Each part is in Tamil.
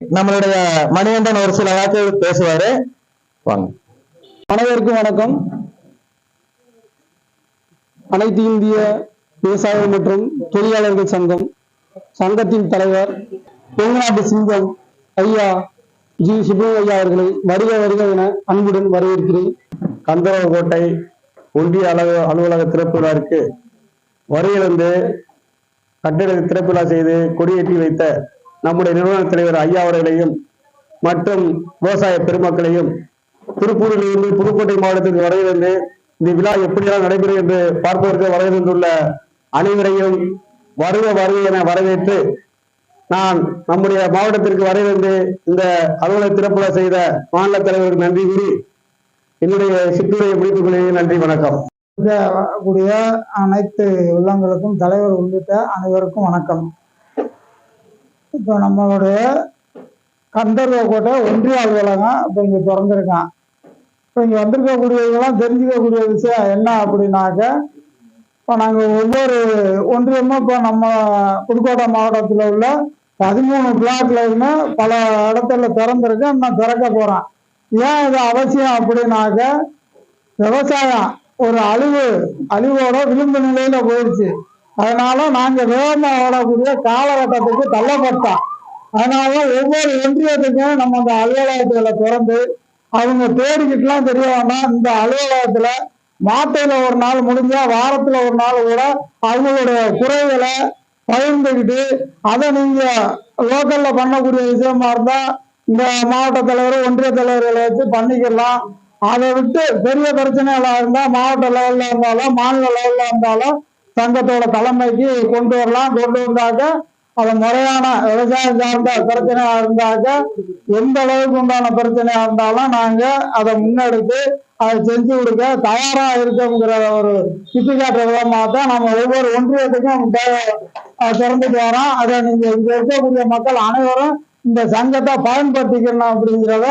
நம்மளுடைய மணிகண்டன் ஒரு சில வாக்குகள் பேசுவாரு. வாங்க. அனைவருக்கும் வணக்கம். அனைத்து இந்திய விவசாய மற்றும் தொழிலாளர்கள் சங்கம் சங்கத்தின் தலைவர் கொங்குநாட்டு சிங்கம் ஐயா ஜி. சுப்ரமணியா ஐயா அவர்களை வருக வருக என அன்புடன் வரவேற்கிறேன். கந்தரவக்கோட்டை ஒன்றிய அலுவ அலுவலக திறப்பு விழாவிற்கு வருகிறது கட்டிட திறப்பு விழா செய்து கொடியேற்றி வைத்த நம்முடைய நிறுவன தலைவர் ஐயா அவர்களையும் மற்றும் விவசாய பெருமக்களையும் திருப்பூரிலிருந்து புதுக்கோட்டை மாவட்டத்திற்கு வரையிலிருந்து இந்த விழா எப்படியெல்லாம் நடைபெறும் என்று பார்ப்பதற்கு வருகின்றுள்ள அனைவரையும் வருக வருக என வரவேற்று நான் நம்முடைய மாவட்டத்திற்கு வருகிறது இந்த அலுவலக திறப்புல செய்த மாநில தலைவருக்கு நன்றி கூறி என்னுடைய சிற்றுரையை முடித்துக் கொள்கிறேன். நன்றி வணக்கம். கூடிய அனைத்து உள்ளங்களுக்கும் தலைவர் உள்ளிட்ட அனைவருக்கும் வணக்கம். இப்போ நம்மளுடைய கந்தர்வ கோட்டை ஒன்றிய அலுவலகம் இப்போ இங்கே திறந்திருக்கான். இப்போ இங்கே வந்திருக்கக்கூடியவங்களாம் தெரிஞ்சுக்கக்கூடிய விஷயம் என்ன அப்படின்னாக்க இப்போ நாங்கள் ஒவ்வொரு ஒன்றியமும் இப்போ நம்ம புதுக்கோட்டை மாவட்டத்தில் உள்ள பதிமூணு பிளாக்லையுமே பல இடத்துல திறந்திருக்கு நான் திறக்க போகிறோம் ஏன் இது அவசியம் அப்படின்னாக்க விவசாயம் ஒரு அழிவு அழிவோட விளிம்பு நிலையில் போயிடுச்சு. அதனால நாங்க வேகமா ஓடக்கூடிய காலகட்டத்துக்கு தள்ளப்பட்டோம். அதனால ஒவ்வொரு ஒன்றியத்துக்கும் நம்ம அந்த அலுவலகத்துல திறந்து அவங்க தேடிக்கிட்டுலாம் தெரிய வேண்டாம். இந்த அலுவலகத்துல மாத்தையில ஒரு நாள் முடிஞ்சா வாரத்துல ஒரு நாள் கூட அவங்களுடைய குறைகளை பகிர்ந்துக்கிட்டு அதை நீங்க லோக்கல்ல பண்ணக்கூடிய விஷயமா இருந்தா இந்த மாவட்ட தலைவர் ஒன்றிய தலைவர்களை வச்சு பண்ணிக்கலாம் அதை விட்டு பெரிய பிரச்சனைகளா இருந்தா மாவட்ட லெவல்ல இருந்தாலும் மாநில லெவல்ல இருந்தாலும் சங்கத்தோட தலைமைக்கு கொண்டு வரலாம். கொண்டு வந்தாக்க அது முறையான விவசாயம் சார்ந்த பிரச்சனையா இருந்தாக்க எந்த அளவுக்கு உண்டான பிரச்சனையா இருந்தாலும் நாங்க அதை முன்னெடுத்து அதை செஞ்சு கொடுக்க தயாரா இருக்கோங்கிற ஒரு சுட்டிக்காட்டுற விதமாக தான் நம்ம ஒவ்வொரு ஒன்றியத்துக்கும் திறந்துட்டு வரோம். அதை நீங்க இங்க இருக்கக்கூடிய மக்கள் அனைவரும் இந்த சங்கத்தை பயன்படுத்திக்கணும் அப்படிங்கிறத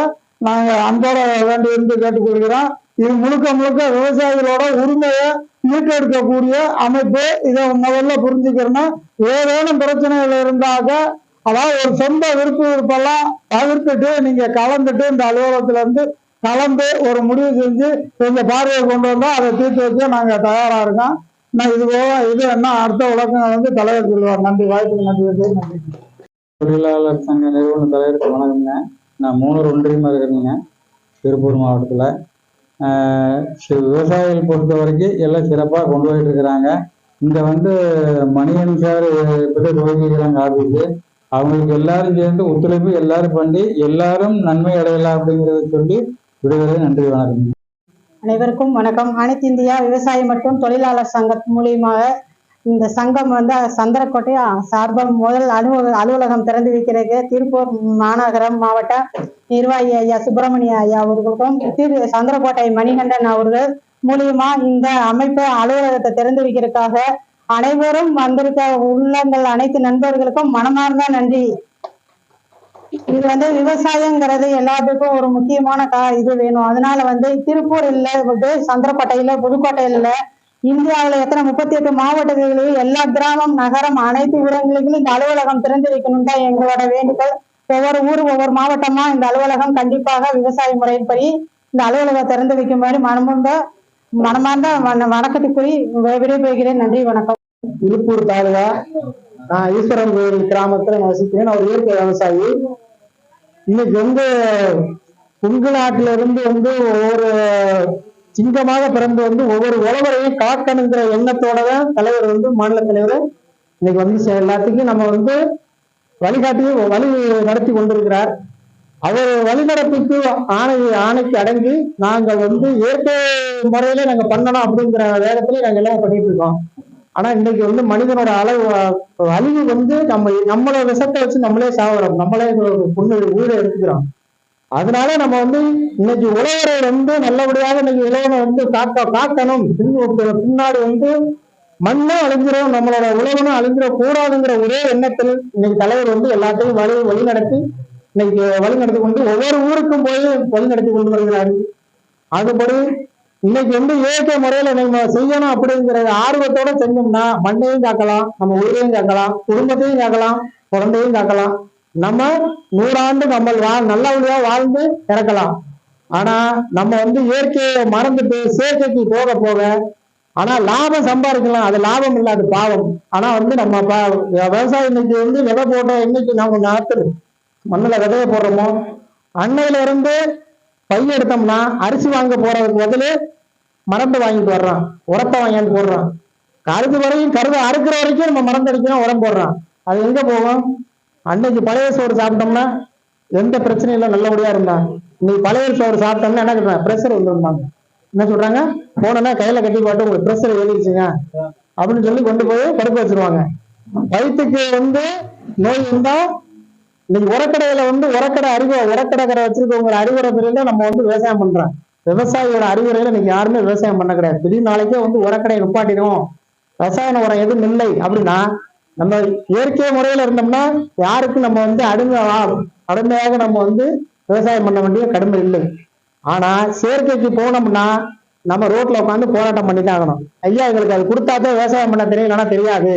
நாங்க அன்போட வேண்டி இருந்து கேட்டுக்கொள்கிறோம். இது முழுக்க முழுக்க விவசாயிகளோட உரிமையை மீட்டெடுக்கக்கூடிய அமைப்பு இதை முதல்ல புரிஞ்சுக்கிறணும் ஏதேனும் பிரச்சனைகள் இருந்தாக்க அதாவது ஒரு சொந்த விருப்பு விருப்பெல்லாம் தவிர்த்துட்டு நீங்க கலந்துட்டு இந்த அலுவலகத்துல இருந்து கலந்து ஒரு முடிவு செஞ்சு எங்க பார்வையை கொண்டு வந்தா அதை தீர்த்து வச்சு நாங்க தயாரா இருக்கோம். நான் இது போக இது என்ன அடுத்த உலகங்கள் வந்து தலைவர் சொல்லுவார். நன்றி வாய்ப்புக்கு நன்றி நன்றி. தொழிலாளர் சங்க நிறுவன தலைவருக்கு வணக்கங்க நான் மூணு ஒன்றியமாக இருக்கிறேங்க. திருப்பூர் மாவட்டத்தில். விவசாயிகள் பொறுத்த வரைக்கும் எல்லாம் சிறப்பாக கொண்டு போயிட்டு இருக்கிறாங்க. இங்கே வந்து மணியன் சார் இப்படி துவங்கிக்கிறாங்க ஆஃபீஸு அவங்களுக்கு எல்லாரும் சேர்ந்து ஒத்துழைப்பு எல்லாரும் பண்ணி எல்லாரும் நன்மை அடையலாம் அப்படிங்கிறத சொல்லி விடுவதை நன்றி வணக்கம். அனைவருக்கும் வணக்கம். அனைத்து இந்தியா விவசாயி மற்றும் தொழிலாளர் சங்கம் மூலியமாக இந்த சங்கம் வந்து சந்திரக்கோட்டை சார்பாக முதல் அலுவல அலுவலகம் திறந்து வைக்கிறது. திருப்பூர் மாநகரம் மாவட்ட நிர்வாகி ஐயா சுப்பிரமணிய ஐயா அவர்களுக்கும் திரு சந்திரக்கோட்டை மணிகண்டன் அவர்கள் மூலியமா இந்த அமைப்பு அலுவலகத்தை திறந்து வைக்கிறதுக்காக அனைவரும் வந்திருக்க உள்ளங்கள் அனைத்து நண்பர்களுக்கும் மனமார்ந்த நன்றி. இது வந்து விவசாயங்கிறது எல்லாத்துக்கும் ஒரு முக்கியமான கா இது வேணும். அதனால வந்து திருப்பூர் இல்ல வந்து சந்திரக்கோட்டையில புதுக்கோட்டையில இந்தியாவுல எத்தனை முப்பத்தி எட்டு மாவட்டங்களிலும் எல்லா கிராமம் நகரம் அனைத்து இடங்களிலும் இந்த அலுவலகம் திறந்து வைக்கணும் தான் எங்களோட வேண்டுகோள். ஒவ்வொரு ஊர் ஒவ்வொரு மாவட்டமா இந்த அலுவலகம் கண்டிப்பாக விவசாய முறையின்படி இந்த அலுவலகம் திறந்து வைக்கும்படி மனமுந்த மனமார்ந்த வண- வணக்கத்துக்குறி விடைபெறுகிறேன். நன்றி வணக்கம். திருப்பூர் தாலுகா நான் ஈஸ்வரன் கோயில் கிராமத்துல வசிக்கிறேன். ஒரு இயற்கை விவசாயி. இன்னைக்கு வந்து உங்க நாட்டில இருந்து வந்து ஒவ்வொரு சிங்கமாக பிறந்து வந்து ஒவ்வொரு உழவரையும் காக்கணுங்கிற எண்ணத்தோட தான் தலைவர் வந்து மாநில தலைவர் இன்னைக்கு வந்து எல்லாத்துக்கும் நம்ம வந்து வழிகாட்டி வழி நடத்தி கொண்டிருக்கிறார். அவர் வழிநடப்புக்கு ஆணை ஆணைக்கு அடங்கி நாங்கள் வந்து இயற்கை முறையில நாங்க பண்ணணும் அப்படிங்கிற வேகத்துல நாங்க எல்லாம் பண்ணிட்டு இருக்கோம். ஆனா இன்னைக்கு வந்து மனிதனோட அளவு அழிவு வந்து நம்ம நம்மளோட விஷத்தை வச்சு நம்மளே சாகுறோம் நம்மளே ஒரு பொண்ணு உயிரை எடுத்துக்கிறோம். அதனால நம்ம வந்து இன்னைக்கு உழவரை வந்து நல்லபடியாக இன்னைக்கு உழவனை வந்து காக்க காக்கணும். பின்னாடி வந்து மண்ணும் அழிஞ்சிடும் நம்மளோட உழவனும் அழிஞ்சிட கூடாதுங்கிற ஒரே எண்ணத்தில் இன்னைக்கு தலைவர் வந்து எல்லாத்தையும் வழி வழி நடத்தி இன்னைக்கு வழி நடத்தி கொண்டு ஒவ்வொரு ஊருக்கும் போய் வழி நடத்தி கொண்டு வருகிறாரு. அதுபடி இன்னைக்கு வந்து இயற்கை முறையில நம்ம செய்யணும் அப்படிங்கிற ஆர்வத்தோட செஞ்சோம்னா மண்ணையும் காக்கலாம் நம்ம உயிரையும் காக்கலாம் குடும்பத்தையும் காக்கலாம் குழந்தையும் காக்கலாம். நம்ம நூறாண்டு நம்ம வாழ் நல்லபடியா வாழ்ந்து இறக்கலாம் ஆனா நம்ம வந்து இயற்கையை மறந்துட்டு செயற்கைக்கு போக போக ஆனா லாபம் சம்பாதிக்கலாம். அது லாபம் இல்ல அது பாவம். ஆனா வந்து நம்ம ப- விவசாயம் இன்னைக்கு வந்து விதை போட்டோம் இன்னைக்கு நம்ம நாத்துரு மண்ணுல விதைய போடுறோமோ? அன்னையில இருந்து பை எடுத்தோம்னா அரிசி வாங்க போறதுக்கு பதிலு மரத்தை வாங்கிட்டு வர்றான். உரத்தை வாங்கிட்டு போடுறான். கருது வரையும் கருது அறுக்கிற வரைக்கும் நம்ம மரம் உரம் போடுறான். அது எங்க போகும்? அன்னைக்கு பழைய சோறு சாப்பிட்டோம்னா எந்த பிரச்சனையும் இல்லை நல்லபடியா இருந்தான் இன்னைக்கு பழைய சோறு சாப்பிட்டோம்னா என்ன சொல்றாங்க? ப்ரெஷர் வந்துருந்தாங்க என்ன சொல்றாங்க? போனோன்னா கையில கட்டி போட்டு உங்களுக்கு ப்ரெஷர் ஏறிடுச்சுங்க. அப்படின்னு சொல்லி கொண்டு போய் படுக்க வச்சிருவாங்க. வயிற்றுக்கு வந்து நோய் இருந்தா இன்னைக்கு உரக்கடையில வந்து உரக்கடை அறிவு உரக்கடை கடை வச்சிருக்கவங்க அறிவுரை பிரிவுல நம்ம வந்து விவசாயம் பண்றோம். விவசாயியோட அறிவுரையில இன்னைக்கு யாருமே விவசாயம் பண்ண கிடையாது. திடீர்னு நாளைக்கே வந்து உரக்கடையை நிப்பாட்டிடும் ரசாயன உரம் எதுவும் இல்லை அப்படின்னா நம்ம இயற்கை முறையில இருந்தோம்னா யாருக்கும் நம்ம வந்து அடிமை அடிமையாக நம்ம வந்து விவசாயம் பண்ண வேண்டிய கடமை இல்லை. ஆனா செயற்கைக்கு போனோம்னா நம்ம ரோட்ல உட்காந்து போராட்டம் பண்ணி தான் ஆகணும். ஐயா எங்களுக்கு அது கொடுத்தாதான் விவசாயம் பண்ண தெரியும் இல்லைன்னா தெரியாது.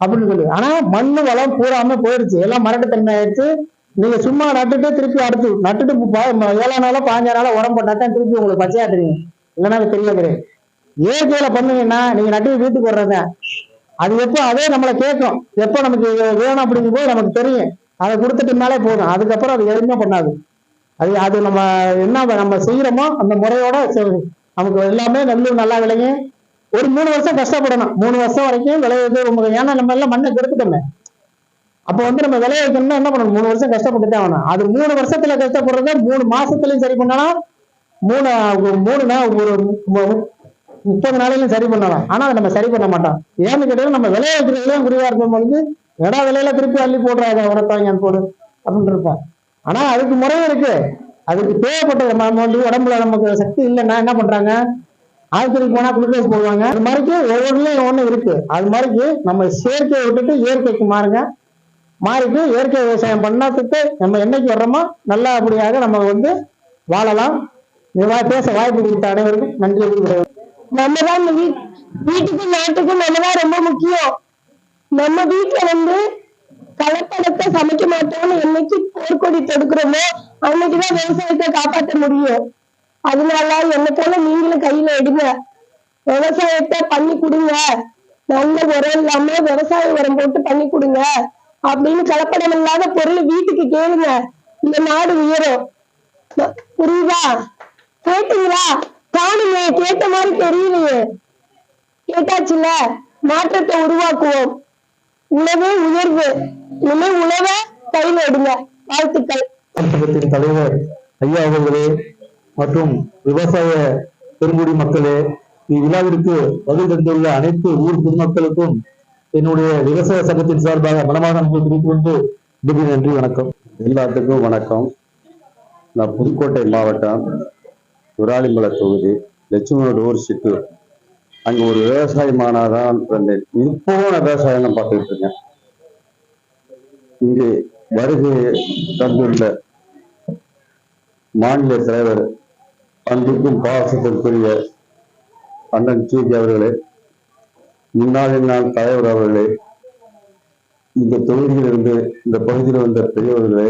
அப்படின்னு சொல்லி. ஆனா மண்ணு வளம் பூராம போயிடுச்சு. எல்லாம் மரட்டுத்தன்மை ஆயிடுச்சு. நீங்க சும்மா நட்டுட்டு திருப்பி அடுத்து நட்டுட்டு ப- ஏழாம் நாளோ பாஞ்சா நாளோ உரம் போட்டா தான் திருப்பி உங்களுக்கு பச்சையா தெரியும். இல்லைன்னா அது தெரியவே தெரியாது இயற்கையில பண்ணீங்கன்னா நீங்க நட்டு வீட்டுக்கு வர்றத அது எப்போ அதே நம்மளை கேட்கும். எப்போ நமக்கு வேணும் அப்படிங்கும் போது நமக்கு தெரியும். அதை கொடுத்துட்டோம்னாலே போதும். அதுக்கப்புறம் அது எதுவுமே பண்ணாது. அது அது நம்ம என்ன நம்ம செய்யறோமோ அந்த முறையோட நமக்கு எல்லாமே நெல் நல்லா விளையும் ஒரு மூணு வருஷம் கஷ்டப்படணும். மூணு வருஷம் வரைக்கும் விளையுது ரொம்ப ஏன்னா நம்ம எல்லாம் மண்ணை கெடுத்துட்டோமே. அப்போ வந்து நம்ம விளைய வைக்கணும்னா என்ன பண்ணணும்? மூணு வருஷம் கஷ்டப்பட்டு தான் ஆகணும். அது மூணு வருஷத்துல கஷ்டப்படுறத மூணு மாசத்துலயும் சரி பண்ணலாம். மூணு மூணு ஒரு முப்பது நாளையிலும் சரி பண்ணலாம். ஆனா அதை நம்ம சரி பண்ண மாட்டோம். ஏன்னு கேட்டீங்கன்னா நம்ம விளைய வைக்கிறதுலயும் குறிவா இருக்கும் பொழுது எடா விலையில திருப்பி அள்ளி போடுறாங்க உடத்தாங்க போடு அப்படின்னு இருப்போம் ஆனா அதுக்கு முறை இருக்கு. அதுக்கு தேவைப்பட்ட நம்ம வந்து உடம்புல நமக்கு சக்தி இல்லைன்னா என்ன பண்றாங்க? ஆஸ்பத்திரிக்கு போனா குளுக்கோஸ் போடுவாங்க. அது மாதிரிக்கு ஒவ்வொன்றுலயும் ஒண்ணு இருக்கு. அது மாதிரிக்கு நம்ம செயற்கையை விட்டுட்டு இயற்கைக்கு மாறுங்க. மாறிட்டு இயற்கை விவசாயம் பண்ணாதுக்கு நம்ம என்னைக்கு வர்றோமோ நல்லபடியாக நம்ம வந்து வாழலாம். பேச வாய்ப்பு கொடுத்த அனைவருக்கும் நன்றி. நம்ம தான் வீ- வீட்டுக்கும் நாட்டுக்கும் நம்ம தான் ரொம்ப முக்கியம். நம்ம வீட்டுல வந்து கலப்படத்தை சமைக்க மாட்டோம்னு என்னைக்கு போர்க்கொடி தொடுக்கிறோமோ அன்னைக்குதான் விவசாயத்தை காப்பாற்ற முடியும். அதனால என்ன போல நீங்களும் கையில எடுங்க. விவசாயத்தை பண்ணி கொடுங்க. நல்ல உரம் இல்லாம விவசாய உரம் போட்டு பண்ணி கொடுங்க. அப்படின்னு கலப்படம் இல்லாத பொருள் வீட்டுக்கு கேளுங்க. இந்த நாடு உயரும். புரியுதா? கேட்டீங்களா? காணுமே கேட்ட மாதிரி தெரியலையே. கேட்டாச்சுல மாற்றத்தை உருவாக்குவோம். உணவே உயர்வு. இனிமே உணவை கையில எடுங்க. வாழ்த்துக்கள். சங்கத்தின் தலைவர் ஐயா அவர்களே மற்றும் விவசாய பெருங்குடி மக்களே இவ்விழாவிற்கு பதில் தந்துள்ள அனைத்து ஊர் பொதுமக்களுக்கும் என்னுடைய விவசாய சங்கத்தின் சார்பாக மனமாக நன்றி தெரிவித்துக் கொண்டு மிக நன்றி வணக்கம். எல்லாத்துக்கும் வணக்கம். நான் புதுக்கோட்டை மாவட்டம் விராலிமலை தொகுதி லட்சுமண டோர் சிட்டு அங்க ஒரு விவசாய மாநாதான் வந்தேன் இப்பவும் நான் விவசாயம் தான் பார்த்துட்டு இருக்கேன். இங்கே வருகை தந்துள்ள மாநில தலைவர் அன்புக்கும் பாசத்திற்குரிய அண்ணன் சூகி அவர்களே முன்னாள் நாள் தலைவர் அவர்களே இந்த தொகுதியிலிருந்து இந்த பகுதியில் வந்த பெரியவர்களே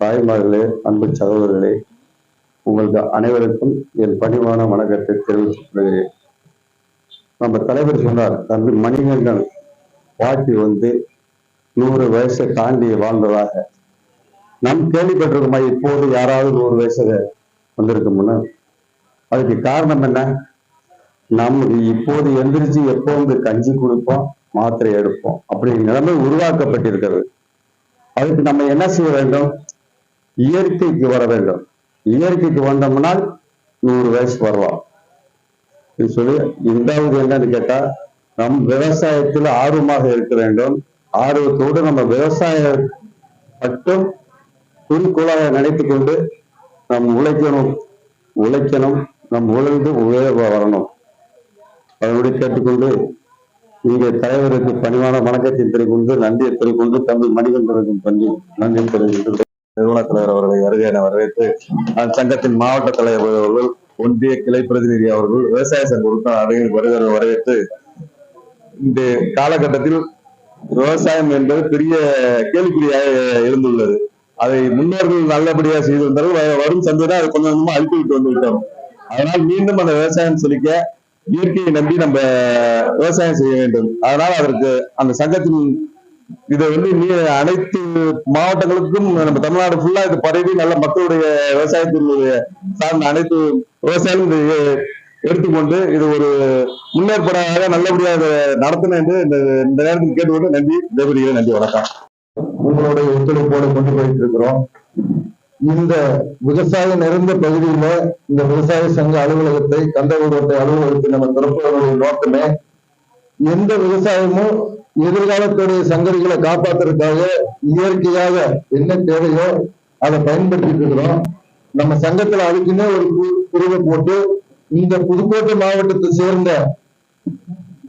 தாய்மார்களே அன்பு சகோதரர்களே உங்கள் அனைவருக்கும் என் பணிவான வணக்கத்தை தெரிவித்துக் கொள்கிறேன் நம்ம தலைவர் சொன்னார் தம்பி மணிகண்டன் பாட்டி வந்து நூறு வயசை தாண்டி வாழ்ந்ததாக. நம் கேள்விப்பட்டிருக்கோமா இப்போது யாராவது நூறு வயசுல வந்திருக்கும்னா அதுக்கு காரணம் என்ன? நமக்கு இப்போது எந்திரிச்சு எப்போது கஞ்சி கொடுப்போம் மாத்திரை எடுப்போம் அப்படி நிலைமை உருவாக்கப்பட்டிருக்கிறது. அதுக்கு நம்ம என்ன செய்ய வேண்டும்? இயற்கைக்கு வர வேண்டும். இயற்கைக்கு வந்தோம்னால் நூறு வயசு வரலாம் சொல்லி இரண்டாவது என்னன்னு கேட்டா நம் விவசாயத்தில் ஆர்வமாக இருக்க வேண்டும். ஆர்வத்தோடு நம்ம விவசாய மட்டும் குறிக்கோளாக நினைத்து கொண்டு நம் உழைக்கணும். உழைக்கணும். நம் உழைந்து உயர்வு வரணும். அதனுடைய கேட்டுக்கொண்டு இங்கே தலைவருக்கு பணிவான வணக்கத்தை தெரிவிக்கொண்டு நன்றியை தெரிவிக்கொண்டு தம்பி மணிகண்டனுக்கும் பண்ணி நன்றி தெரிவிக்கின்ற நிறுவன தலைவர் அவர்களை வருகை என வரவேற்று அந்த சங்கத்தின் மாவட்ட தலைவர் அவர்கள் ஒன்றிய கிளை பிரதிநிதி அவர்கள் விவசாய சங்க உறுப்பினர் அனைவரும் வருகிற வரவேற்று இந்த காலகட்டத்தில் விவசாயம் என்பது பெரிய கேள்விக்குறியாக எழுந்துள்ளது. அதை முன்னோர்கள் நல்லபடியா செய்திருந்தார்கள் வரும் சந்ததி அதை கொஞ்சம் கொஞ்சமா அழித்து விட்டு வந்து விட்டோம். அதனால் மீண்டும் அந்த விவசாயம் செழிக்க இயற்கையை நம்பி நம்ம விவசாயம் செய்ய வேண்டும். அதனால் அதற்கு அந்த சங்கத்தின் இதை வந்து நீ அனைத்து மாவட்டங்களுக்கும் நம்ம தமிழ்நாடு ஃபுல்லா இது பரவி நல்ல மக்களுடைய விவசாயத்தினுடைய சார்ந்த அனைத்து விவசாயம் எடுத்துக்கொண்டு இது ஒரு முன்னேற்பாடாக நல்லபடியாக இதை நடத்தணும் என்று இந்த நேரத்தில் கேட்டுக்கொண்டு நன்றி தேவரிகளை நன்றி வணக்கம். உங்களுடைய ஒத்துழைப்போடு கொண்டு போயிட்டு இருக்கிறோம் இந்த விவசாயம் நிறைந்த பகுதியில இந்த விவசாய சங்க அலுவலகத்தை கந்தகோட்டை அலுவலகத்தை நம்ம திறப்பதனுடைய நோக்கமே எந்த விவசாயமும் எதிர்காலத்துடைய சங்கதிகளை காப்பாத்துறதுக்காக இயற்கையாக என்ன தேவையோ அதை பயன்படுத்திட்டு இருக்கிறோம். நம்ம சங்கத்துல அதுக்குன்னே ஒரு கு- பிரிவை போட்டு இந்த புதுக்கோட்டை மாவட்டத்தை சேர்ந்த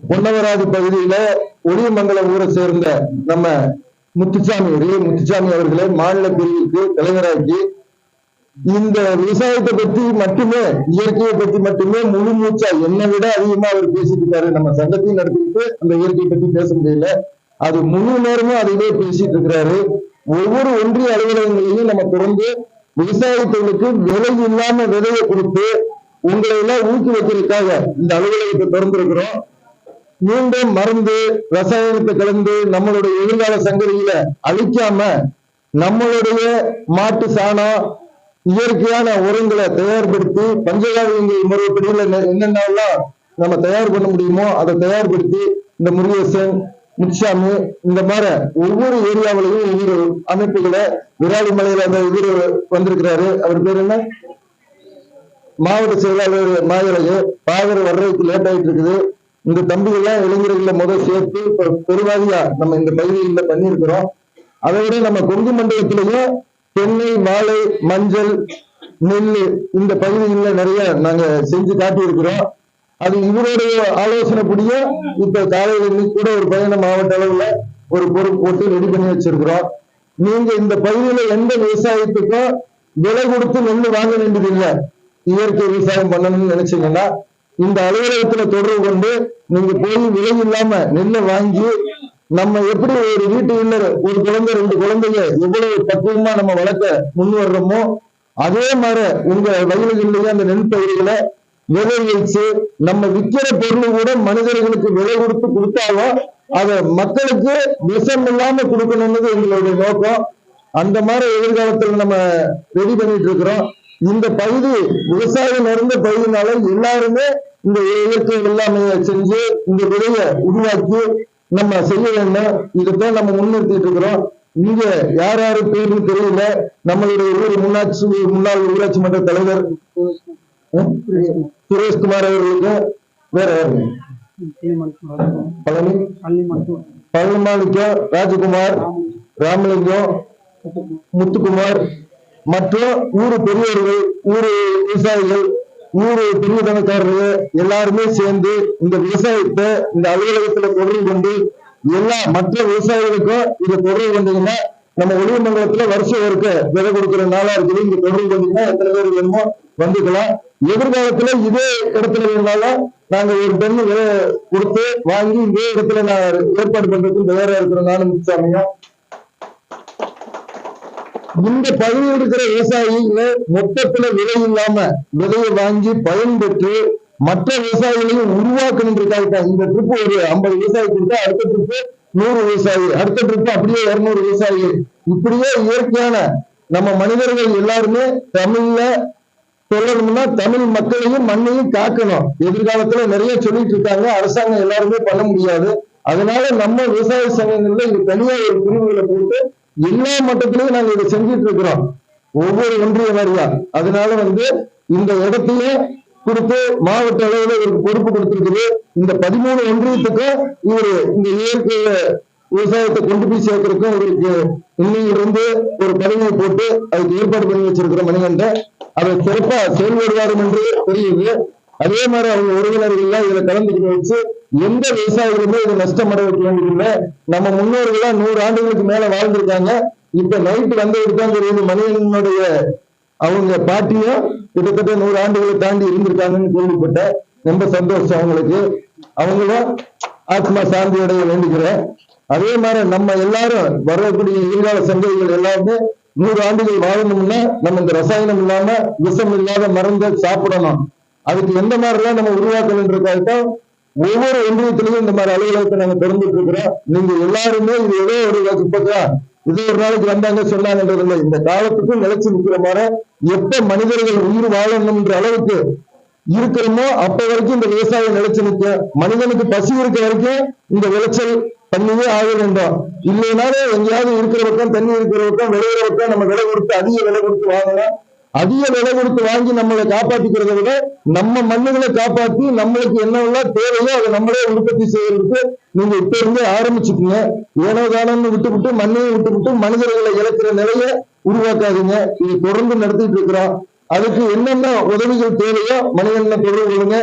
பொன்னவராஜ் பகுதியில ஒளியமங்கலம் ஊரை சேர்ந்த நம்ம முத்துசாமி ரிய முத்துசாமி அவர்களை மாநில பிரிவுக்கு தலைவராக்கி இந்த விவசாயத்தை பத்தி மட்டுமே இயற்கையை பத்தி மட்டுமே முழு மூச்சா என்னை விட அதிகமா அவர் பேசிட்டு இருக்காரு. நம்ம சங்கத்தையும் நடத்திட்டு அந்த இயற்கையை பத்தி பேச முடியல. அது முழு நேரமும் அதையே பேசிட்டு இருக்கிறாரு. ஒவ்வொரு ஒன்றிய அலுவலகங்களையும் நம்ம தொடர்ந்து விவசாயத்தொழிலுக்கு விலை இல்லாம விதையை கொடுத்து உங்களை எல்லாம் ஊக்குவிக்கிறதுக்காக இந்த அலுவலகத்தை திறந்திருக்கிறோம். மீண்டும் மருந்து ரசாயனத்தை கலந்து நம்மளுடைய எதிர்கால சங்கதியில அழிக்காம நம்மளுடைய மாட்டு சாணம் இயற்கையான உரங்களை தயார்படுத்தி பஞ்சகாவியங்கள் முறைப்படியில் என்னென்னலாம் நம்ம தயார் பண்ண முடியுமோ அதை தயார்படுத்தி இந்த முருகேசன் முச்சாமி இந்த மாதிரி ஒவ்வொரு ஏரியாவிலையும் ஒவ்வொரு அமைப்புகளை விராலிமலையில அந்த இவரு வந்திருக்கிறாரு. அவர் பேர் என்ன? மாவட்ட செயலாளர் மாயழகு பாகர் வர்றதுக்கு லேட் ஆயிட்டு இருக்குது இந்த தம்பிகள்லாம் இளைஞர்களை முதல் சேர்த்து இப்ப பெருவாரியா நம்ம இந்த பகுதியில் பண்ணியிருக்கிறோம். அதை விட நம்ம கொங்கு மண்டலத்திலையும் தென்னை வாழை மஞ்சள் நெல் இந்த பகுதிகளில் நிறைய நாங்க செஞ்சு காட்டியிருக்கிறோம். அது இவருடைய ஆலோசனைப்படியே இப்ப காலையில இன்னைக்கு கூட ஒரு பயண மாவட்ட அளவுல ஒரு பொருள் போட்டு ரெடி பண்ணி வச்சிருக்கிறோம். நீங்க இந்த பகுதியில எந்த விவசாயத்துக்கும் விலை கொடுத்து நெல் வாங்க வேண்டியதில்லை. இயற்கை விவசாயம் பண்ணணும்னு நினைச்சீங்கன்னா இந்த அலுவலகத்துல தொடர்பு கொண்டு நீங்க போய் விலை இல்லாம நெல்லை வாங்கி நம்ம எப்படி ஒரு வீட்டு இல்ல ஒரு குழந்தை ரெண்டு குழந்தைங்க எவ்வளவு பக்குவமா நம்ம வளர்க்க முன் வர்றோமோ அதே மாதிரி உங்க வயல்களிலேயே அந்த நெல் பயிர்களை விதை வச்சு நம்ம விக்கிற பொருள் கூட மனிதர்களுக்கு விலை கொடுத்து கொடுத்தாலும் அதை மக்களுக்கு விஷம் இல்லாம கொடுக்கணும்னது எங்களுடைய நோக்கம். அந்த மாதிரி எதிர்காலத்துல நம்ம ரெடி பண்ணிட்டு இருக்கிறோம். இந்த பகுதி விவசாயம் நிறைந்த பகுதினால எல்லாருமே இந்த இயற்கை இல்லாமைய செஞ்சு இந்த விதையை உருவாக்கி நம்ம செய்ய வேண்டும் இதைத்தான் நம்ம முன்னிறுத்திட்டு இருக்கிறோம். இங்க யார் யாரு பேரு தெரியல. நம்மளுடைய ஊர் முன்னாட்சி முன்னாள் ஊராட்சி மன்ற தலைவர் சுரேஷ்குமார் அவர்களுக்கு வேற பழனி? பழனிமாணிக்கம் ராஜகுமார் ராமலிங்கம் முத்துக்குமார் மற்றும் ஊரு பெரியவர்கள் ஊரு விவசாயிகள் ஊரு பிரிவுதனக்காரர்கள் எல்லாருமே சேர்ந்து இந்த விவசாயத்தை இந்த அலுவலகத்துல தொடர்பு கொண்டு எல்லா மற்ற விவசாயிகளுக்கும் இதை தொடர்பு கொண்டீங்கன்னா நம்ம ஒளிமண்டலத்துல வருஷம் இருக்க விதை கொடுக்கிற நாளா இருக்குது. இங்க தொடர்பு கொண்டீங்கன்னா எத்தனை பேர் வேணுமோ வந்துக்கலாம். எதிர்காலத்துல இதே இடத்துல இருந்தாலும் நாங்க ஒரு டன் விலை கொடுத்து வாங்கி இதே இடத்துல நான் ஏற்பாடு பண்றதுக்கு தயாரா இருக்கிற நானும் முத்துசாமியும் இந்த பகுதியில் இருக்கிற விவசாயிகளை மொத்தத்துல விலை இல்லாம விலையை வாங்கி பயன்பெற்று மற்ற விவசாயிகளையும் உருவாக்கணுன்றதுக்காக இந்த ட்ரிப் ஒரு ஐம்பது விவசாயி கொடுத்தா அடுத்த ட்ரிப் நூறு விவசாயி அடுத்த ட்ரிப் அப்படியே இருநூறு விவசாயி. இப்படியே இயற்கையான நம்ம மனிதர்கள் எல்லாருமே தமிழ்ல சொல்லணும்னா தமிழ் மக்களையும் மண்ணையும் காக்கணும். எதிர்காலத்துல நிறைய சொல்லிட்டு இருக்காங்க. அரசாங்கம் எல்லாருமே பண்ண முடியாது. அதனால நம்ம விவசாய சங்கங்கள்ல இது தனியா ஒரு பிரிவுகளை போட்டு எல்லா மட்டத்திலையும் நாங்க இதை செஞ்சுட்டு இருக்கிறோம். ஒவ்வொரு ஒன்றிய வாரியா. அதனால வந்து இந்த இடத்தையும் கொடுத்து மாவட்ட அளவில் இவருக்கு பொறுப்பு கொடுத்திருக்குது. இந்த பதிமூணு ஒன்றியத்துக்கும் இவரு இந்த இயற்கை விவசாயத்தை கொண்டு போய் சேர்க்கறதுக்கும் இவருக்கு இன்னையிலிருந்து ஒரு பதவியை போட்டு அதுக்கு ஏற்பாடு பண்ணி வச்சிருக்கிற மணிகண்ட அதை சிறப்பா செயல்படுவாரும் என்று தெரியுது. அதே மாதிரி அவங்க உறவினர்கள் எல்லாம் இதுல கலந்துக்கிட்டு வச்சு எந்த விவசாயிகளுமே இது நஷ்டம் அடைய வைக்க வேண்டியதில்லை நம்ம முன்னோர்களா நூறு ஆண்டுகளுக்கு மேல வாழ்ந்திருக்காங்க. இப்ப நைட்டு வந்ததுக்கு தான் தெரியுது மனிதனுடைய அவங்க பாட்டியும் கிட்டத்தட்ட நூறு ஆண்டுகளை தாண்டி இருந்திருக்காங்கன்னு கேள்விப்பட்ட ரொம்ப சந்தோஷம் அவங்களுக்கு. அவங்களும் ஆத்மா சாந்தி அடைய வேண்டிக்கிறேன் அதே மாதிரி நம்ம எல்லாரும் வரக்கூடிய எதிர்கால சங்கதிகள் எல்லாருமே நூறு ஆண்டுகள் வாழணும்னா நம்ம இந்த ரசாயனம் இல்லாம விஷம் இல்லாத மருந்தை சாப்பிடணும். அதுக்கு எந்த மாதிரிலாம் நம்ம உருவாக்கணுன்றதுக்காகத்தான் ஒவ்வொரு ஒன்றியத்திலையும் இந்த மாதிரி அலுவலகத்தை நாங்க திறந்துட்டு இருக்கிறோம். நீங்க எல்லாருமே இது ஏதோ ஒரு இப்பதான் இது ஒரு நாளைக்கு வந்தாங்க சொன்னாங்கன்றது இல்லை. இந்த காலத்துக்கும் நிலைச்சு நிற்கிற மாதிரி எப்ப மனிதர்கள் உயிர் வாழணும்ன்ற அளவுக்கு இருக்கிறோமோ அப்ப வரைக்கும் இந்த விவசாயம் நிலைச்சு நிற்க மனிதனுக்கு பசி இருக்க வரைக்கும் இந்த விளைச்சல் பண்ணியே ஆக வேண்டும். இல்லைனாலும் எங்கேயாவது இருக்கிற பக்கம் தண்ணி இருக்கிற பக்கம் விளையிற பக்கம் நம்ம விலை கொடுத்து அதிக விலை கொடுத்து வாங்கலாம் அதிக விலை கொடுத்து வாங்கி நம்மளை காப்பாற்றிக்கிறத விட நம்ம மண்ணுகளை காப்பாற்றி நம்மளுக்கு என்னெல்லாம் தேவையோ அதை நம்மளே உற்பத்தி செய்யறதுக்கு நீங்க இப்ப இருந்தே ஆரம்பிச்சுக்கீங்க. ஏனோ தானோன்னு விட்டு விட்டு மண்ணையும் விட்டுவிட்டு மனிதர்களை இழக்கிற நிலைய உருவாக்காதீங்க. இது தொடர்ந்து நடத்திட்டு இருக்கிறோம். அதுக்கு என்னென்ன உதவிகள் தேவையோ மனிதனை தொடர்பு கொள்ளுங்க.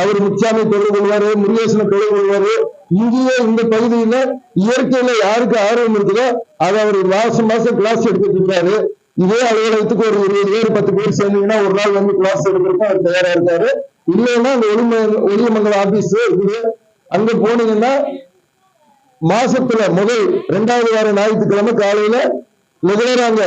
அவர் முச்சாமி தொடர்பு கொள்வாரு முருகேசனை தொடர்பு கொள்வாரு. இங்கேயே இந்த பகுதியில இயற்கையில யாருக்கு ஆர்வம் இருக்குதோ அதை அவர் மாசம் மாசம் கிளாஸ் எடுத்துட்டு இருக்காரு. இதே அலுவலகத்துக்கு ஒரு இருபது பேர் பத்து பேர் சேர்ந்தீங்கன்னா ஒரு நாள் வந்து கிளாஸ் எடுக்கிறதுக்கும் அவர் தயாரா இருக்காரு. இல்லைன்னா அந்த ஒளிம ஒளியமங்கலம் ஆபீஸ் இருக்குது அங்க போனீங்கன்னா மாசத்துல முதல் ரெண்டாவது வார ஞாயிற்றுக்கிழமை காலையில ரெகுலரா அங்க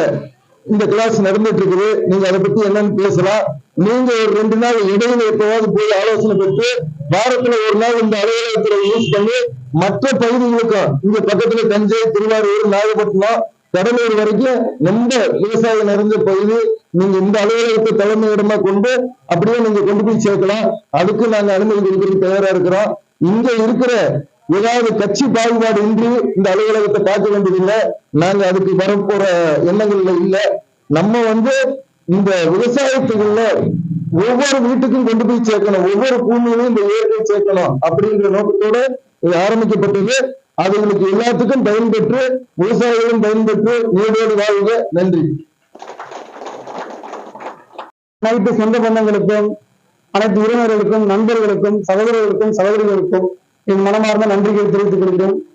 இந்த கிளாஸ் நடந்துட்டு இருக்குது. நீங்க அதை பத்தி என்னன்னு பேசலாம். நீங்க ஒரு ரெண்டு நாள் இடையில எப்பவாவது போய் ஆலோசனை பெற்று வாரத்துல ஒரு நாள் இந்த அலுவலகத்துல யூஸ் பண்ணி மற்ற பகுதிகளுக்கும் இங்க பக்கத்துல தஞ்சை திருவாரூர் நாகப்பட்டினம் கடலூர் வரைக்கும் ரொம்ப விவசாயம் நிறைஞ்ச பகுதி. நீங்க இந்த அலுவலகத்தை தலைமையிடமா கொண்டு அப்படியே நீங்க கொண்டு போய் சேர்க்கலாம். அதுக்கு நாங்க அனுமதி கொடுக்கறதுக்கு தயாரா இருக்கிறோம். இங்க இருக்கிற ஏதாவது கட்சி பாகுபாடு இன்றி இந்த அலுவலகத்தை பார்க்க வேண்டியதில்லை. நாங்க அதுக்கு வரப்போற எண்ணங்கள்ல இல்ல. நம்ம வந்து இந்த விவசாயத்துக்குள்ள ஒவ்வொரு வீட்டுக்கும் கொண்டு போய் சேர்க்கணும். ஒவ்வொரு பூமியிலும் இந்த இயற்கை சேர்க்கணும் அப்படிங்கிற நோக்கத்தோட இது ஆரம்பிக்கப்பட்டது. அதுகளுக்கு எல்லாத்துக்கும் பயன்பெற்று விவசாயிகளும் பயன்பெற்று நீடோடு வாழ்க. நன்றி. அனைத்து சொந்த பந்தங்களுக்கும் அனைத்து உறவினர்களுக்கும் நண்பர்களுக்கும் சகோதரர்களுக்கும் சகோதரிகளுக்கும் என் மனமார்ந்த நன்றிகளை தெரிவித்துக் கொள்கிறேன்.